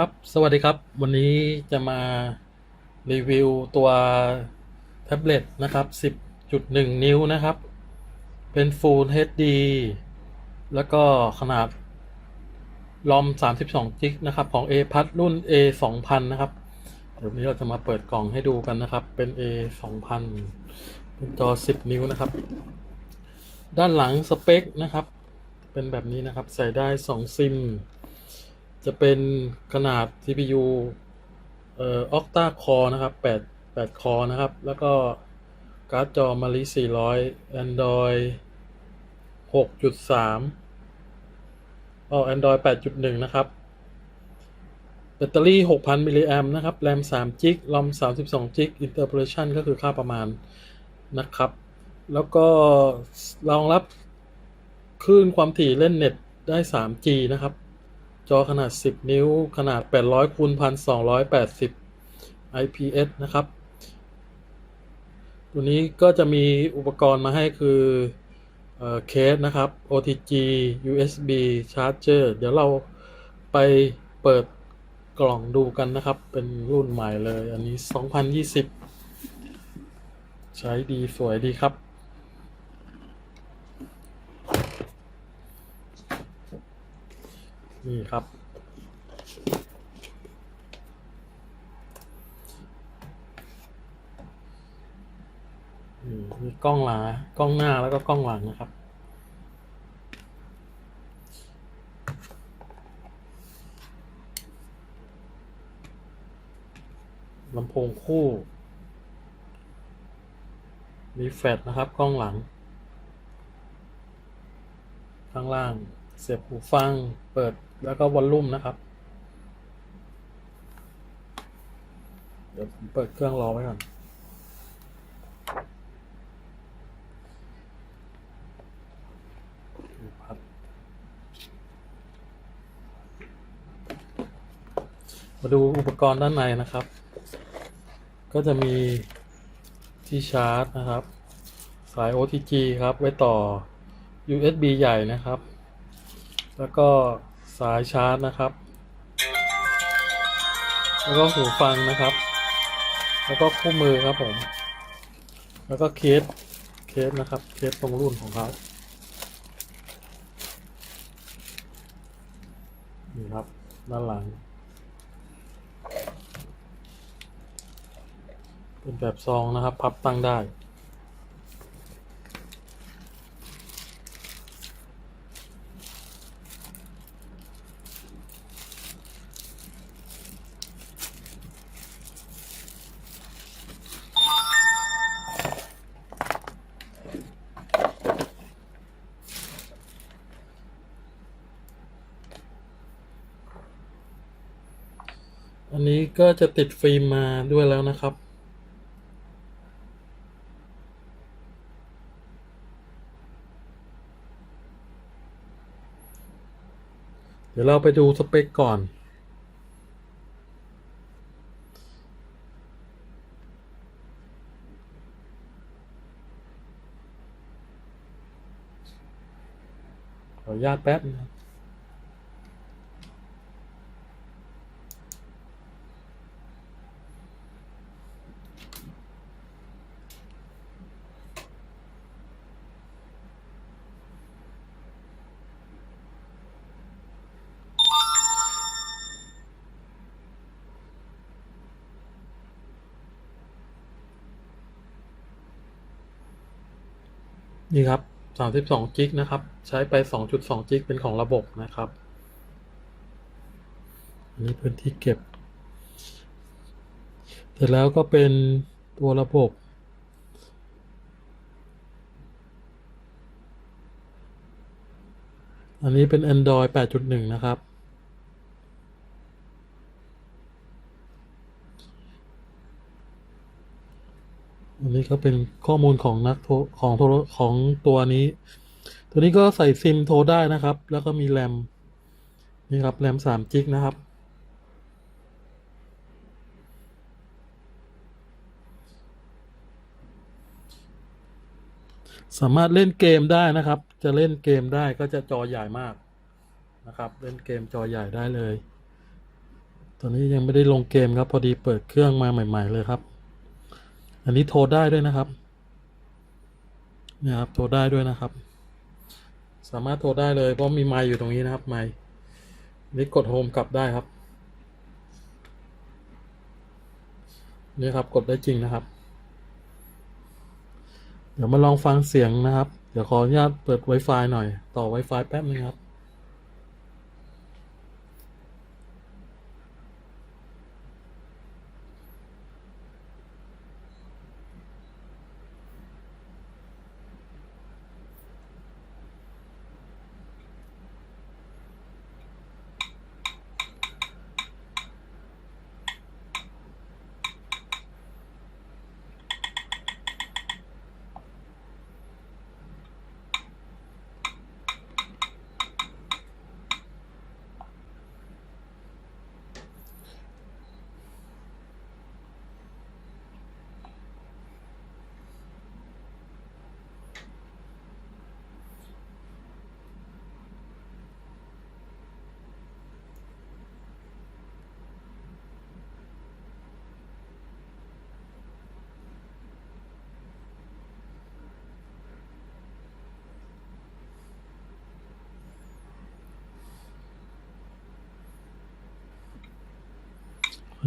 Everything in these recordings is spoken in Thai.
ครับ สวัสดีครับ วันนี้จะมารีวิวตัวแท็บเล็ตนะครับ 10.1 นิ้วนะครับ เป็น Full HD แล้วก็ขนาดรอม 32จิกนะครับ ของ A พัดรุ่น A 2000นะครับ เดี๋ยววันนี้เราจะมาเปิดกล่องให้ดูกันนะครับ เป็น A 2000เป็นจอ 10 นิ้วนะครับ ด้านหลังสเปคนะครับ เป็นแบบนี้นะครับ ใส่ได้ 2 ซิม จะเป็นขนาด CPU เอ่อ Octa Core นะครับ8 8 Core นะครับ แล้วก็การ์ดจอ Mali 400 Android 6.3อ๋อ Android 8.1 นะครับ แบตเตอรี่ 6,000 มิลลิแอมนะครับ แรม3จิกรอม32จิก Interpolation ก็คือค่าประมาณนะครับ แล้วก็รองรับคลื่นความถี่เล่นเน็ตได้ 3G นะครับ จอขนาด 10 นิ้วขนาด 800คูณ1280 IPS นะครับ ตัวนี้ก็จะมีอุปกรณ์มาให้คือเออเคสนะครับ OTG USB charger เดี๋ยวเราไปเปิดกล่องดูกันนะครับ เป็นรุ่นใหม่เลย อันนี้ 2020 ใช้ดีสวยดีครับ นี่ครับอืมมีกล้องหลังกล้องหน้าแล้วก็กล้องหลังนะครับ ลำโพงคู่ มีแฟลชนะครับ กล้องหลัง ข้างล่าง เสียบหูฟัง เปิดแล้วก็วอลลุ่มนะครับ เดี๋ยวผมเปิดเครื่องรอไว้ก่อน มาดูอุปกรณ์ด้านในนะครับ ก็จะมีที่ชาร์จนะครับ สาย OTG ครับ ไว้ต่อ USB ใหญ่นะครับ แล้วก็สายชาร์จนะครับ แล้วก็หูฟังนะครับ แล้วก็คู่มือครับผม แล้วก็เคส เคสนะครับ เคสตรงรุ่นของเขานี่ครับ ด้านหลัง เป็นแบบซองนะครับ พับตั้งได้ อันนี้ก็จะติดฟิล์มมาด้วยแล้วนะครับ เดี๋ยวเราไปดูสเปคก่อน ขออนุญาตแป๊บนะครับ นี่ครับ 32จิกนะครับ ใช้ไป 2.2จิกเป็นของระบบนะครับ อันนี้พื้นที่เก็บ เสร็จแล้วก็เป็นตัวระบบ อันนี้เป็น Android 8.1 นะครับ อันนี้ก็เป็นข้อมูลของนักโทรของโทรของตัวนี้ ตัวนี้ก็ใส่ซิมโทรได้นะครับ แล้วก็มีแรมนี่ครับแรมสามจิกนะครับ สามารถเล่นเกมได้นะครับ จะเล่นเกมได้ก็จะจอใหญ่มากนะครับ เล่นเกมจอใหญ่ได้เลย ตอนนี้ยังไม่ได้ลงเกมครับ พอดีเปิดเครื่องมาใหม่ ๆ เลยครับ อันนี้โทรได้ด้วยนะครับนี่ยครับ โทรได้ด้วยนะครับ สามารถโทรได้เลย เพราะมีไมค์อยู่ตรงนี้นะครับ ไมค์นี่กดโฮมกลับได้ครับ นี่ครับ กดได้จริงนะครับ เดี๋ยวมาลองฟังเสียงนะครับ เดี๋ยวขออนุญาตเปิด Wi-Fi หน่อย ต่อ Wi-Fi แป๊บนึงครับ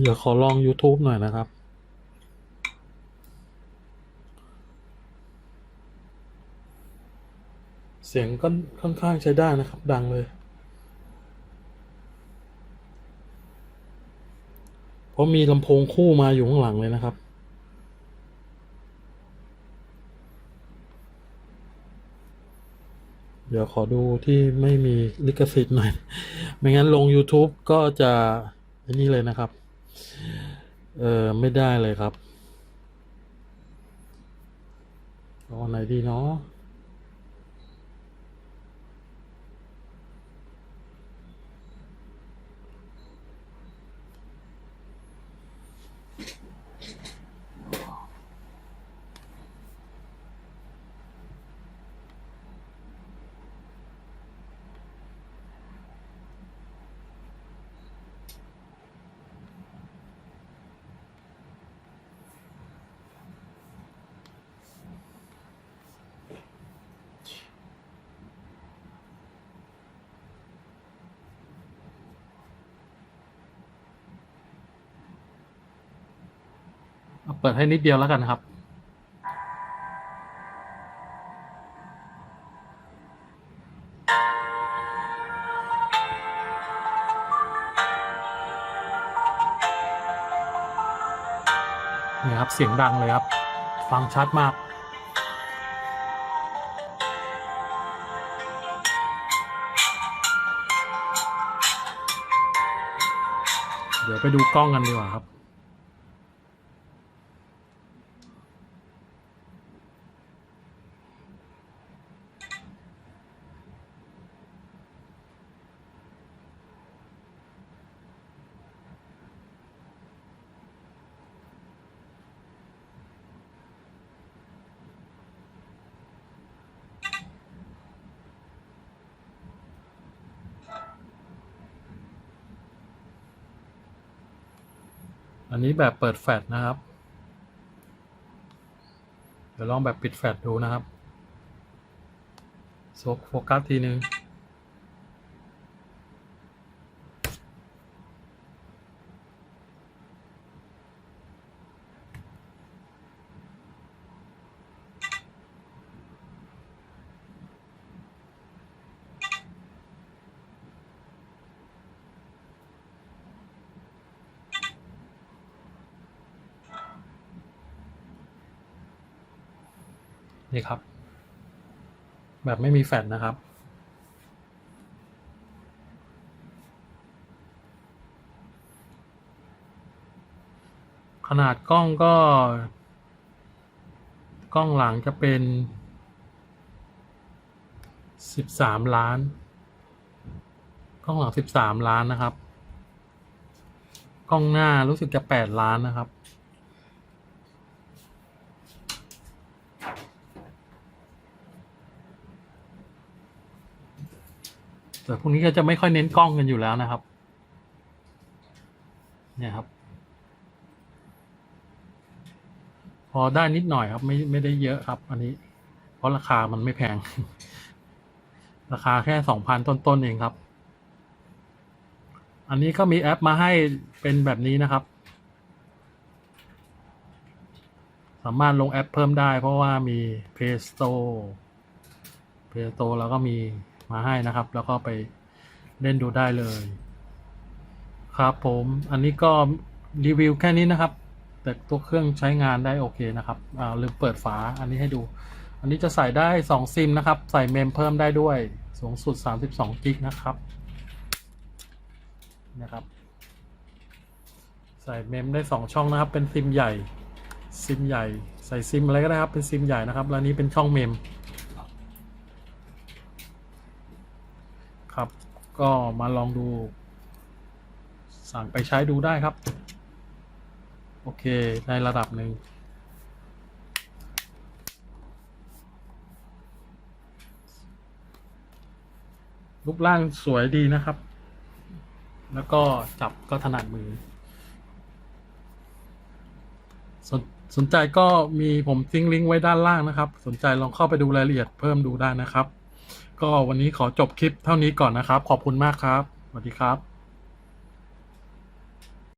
เดี๋ยวขอลอง YouTube หน่อยนะครับ เสียงก็ค่อนข้างใช้ได้นะครับ ดังเลย เพราะมีลำโพงคู่มาอยู่ข้างหลังเลยนะครับเดี๋ยวขอดูที่ไม่มีลิขสิทธิ์หน่อย ไม่งั้นลง YouTube ก็จะนนี้เลยนะครับ เออไม่ได้เลยครับเอาอันไหนดีเนาะ เปิดให้นิดเดียวแล้วกันครับ นี่ครับเสียงดังเลยครับ ฟังชัดมากเดี๋ยวไปดูกล้องกันดีกว่าครับ อันนี้แบบเปิดแฟลชนะครับ เดี๋ยวลองแบบปิดแฟลชดูนะครับโฟกัสทีนึง นี่ครับ แบบไม่มีแฟลชนะครับ ขนาดกล้องก็ กล้องหลังจะเป็นสิบสามล้าน กล้องหลังสิบสามล้านนะครับ กล้องหน้ารู้สึกจะแปดล้านนะครับ แต่พวกนี้ก็จะไม่ค่อยเน้นกล้องกันอยู่แล้วนะครับ เนี่ยครับ พอได้นิดหน่อยครับ ไม่ไม่ได้เยอะครับ อันนี้ เพราะราคามันไม่แพง ราคาแค่สองพันต้นๆเองครับ อันนี้ก็มีแอปมาให้เป็นแบบนี้นะครับ สามารถลงแอปเพิ่มได้เพราะว่ามี Play Store Play Store แล้วก็มี มาให้นะครับ แล้วก็ไปเล่นดูได้เลย ครับผมอันนี้ก็รีวิวแค่นี้นะครับ แต่ตัวเครื่องใช้งานได้โอเคนะครับอ่าลืมเปิดฝาอันนี้ให้ดู อันนี้จะใส่ได้ 2 ซิมนะครับ ใส่เมมเพิ่มได้ด้วยสูงสุด 32กิกนะครับนะครับ ใส่เมมได้สองช่องนะครับ เป็นซิมใหญ่ซิมใหญ่ใส่ซิมอะไรก็ได้ครับเป็นซิมใหญ่นะครับแล้วนี้เป็นช่องเมม ครับ ก็มาลองดู สั่งไปใช้ดูได้ครับ โอเคในระดับหนึ่งรูปร่างสวยดีนะครับ แล้วก็จับก็ถนัดมือ สนสนใจก็มีผมทิ้งลิงก์ไว้ด้านล่างนะครับ สนใจลองเข้าไปดูรายละเอียดเพิ่มดูได้นะครับ ก็วันนี้ขอจบคลิปเท่านี้ก่อนนะครับ ขอบคุณมากครับ สวัสดีครับ